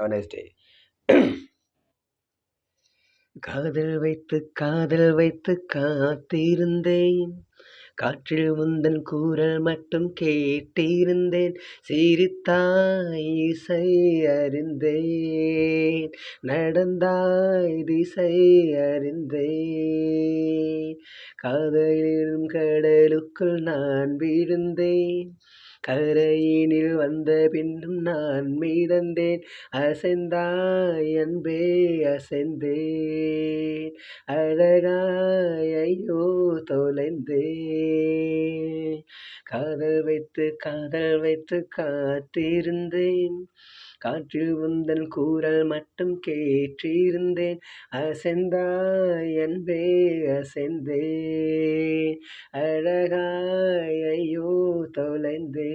Have nice day காதல் வைத்து காதல் வைத்து காத்திருந்தேன். காற்றில் முந்தன் கூறல் மட்டும் கேட்டிருந்தேன். சிரித்தாய் இசை அறிந்தேன். நடந்தாய் திசை அறிந்தேன். காதலிலும் கடலுக்குள் நான் விழுந்தேன். கரையினில் வந்த பின்னும் நான் மீதந்தேன். அசைந்தாய் அன்பே அசைந்தேன் அழகாயோ தொலைந்தேன் காதல் வைத்து காதல் வைத்து காத்திருந்தேன். காற்றில் உந்தன் கூறல் மட்டும் கேட்டிருந்தேன் அசைந்தாய் அன்பே அசைந்தே. அழகாய் ஐயோ தொலைந்தே.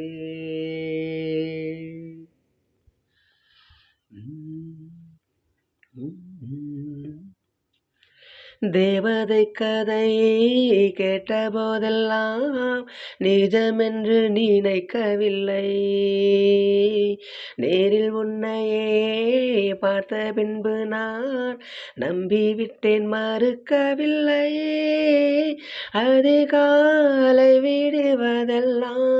தேவதை கதையை கேட்டபோதெல்லாம் நிஜமென்று நினைக்கவில்லை. நேரில் உன்னையே பார்த்த பின்பு நான் நம்பிவிட்டேன் மறுக்கவில்லை. அதிகாலை விடுவதெல்லாம்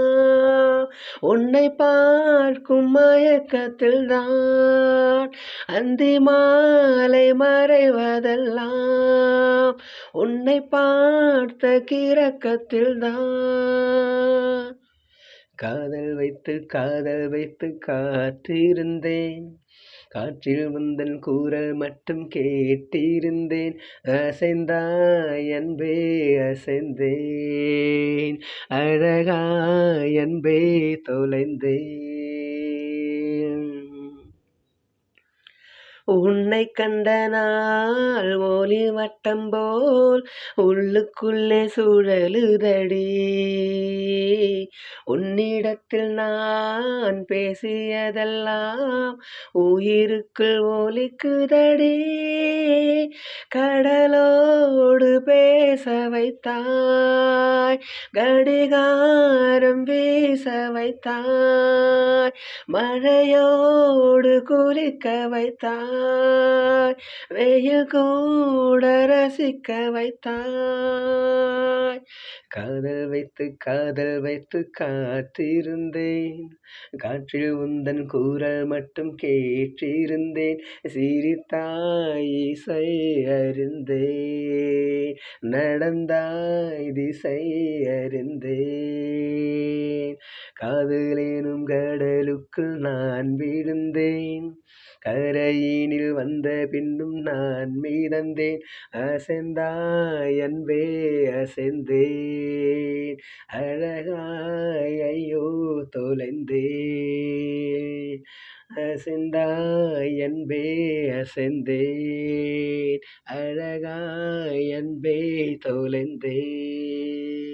உன்னை பார்க்கும் மயக்கத்தில் தான் அந்தி மாலை மறைவதெல்லாம் உன்னை பார்த்த கிறக்கத்தில் தான் காதல் வைத்து காதல் வைத்து காத்திருந்தேன். காற்றில் முந்தன் கூறல் மட்டும் கேட்டிருந்தேன். அசைந்தாய் அன்பே அசைந்தேன். அழகாய் அன்பே தொலைந்தேன். உன்னை கண்ட நாள் ஒளி வட்டம் போல் உள்ளுக்குள்ளே சுழலுதடி. உன்னிடத்தில் நான் பேசியதெல்லாம் உயிருக்குள் ஒலிக்குதடி. கடலோடு பேச வைத்தாய் கடிகாரம் வீச வைத்தாய் மழையோடு குளிக்க வைத்தாய் வெயில் கூட ரசிக்க வைத்தாய். காதல் வைத்து காதல் வைத்து கா காத்திருந்தேன். காற்றில் உந்தன் கூறல் மட்டும் கேட்டிருந்தேன். சிரித்தாய் இசை அறிந்தேன். நடந்தாய் திசை அறிந்தேன். காதலேனும் கடலுக்குள் நான் விழுந்தேன். கரையினில் வந்த பின்னும் நான் மீதந்தேன். அசைந்தாய் அன்பே அசைந்தேன். அழகாய் ஐயோ தொலைந்தேன். அசைந்தாய் அன்பே அசைந்தேன். அழகாய் அன்பே தொலைந்தேன்.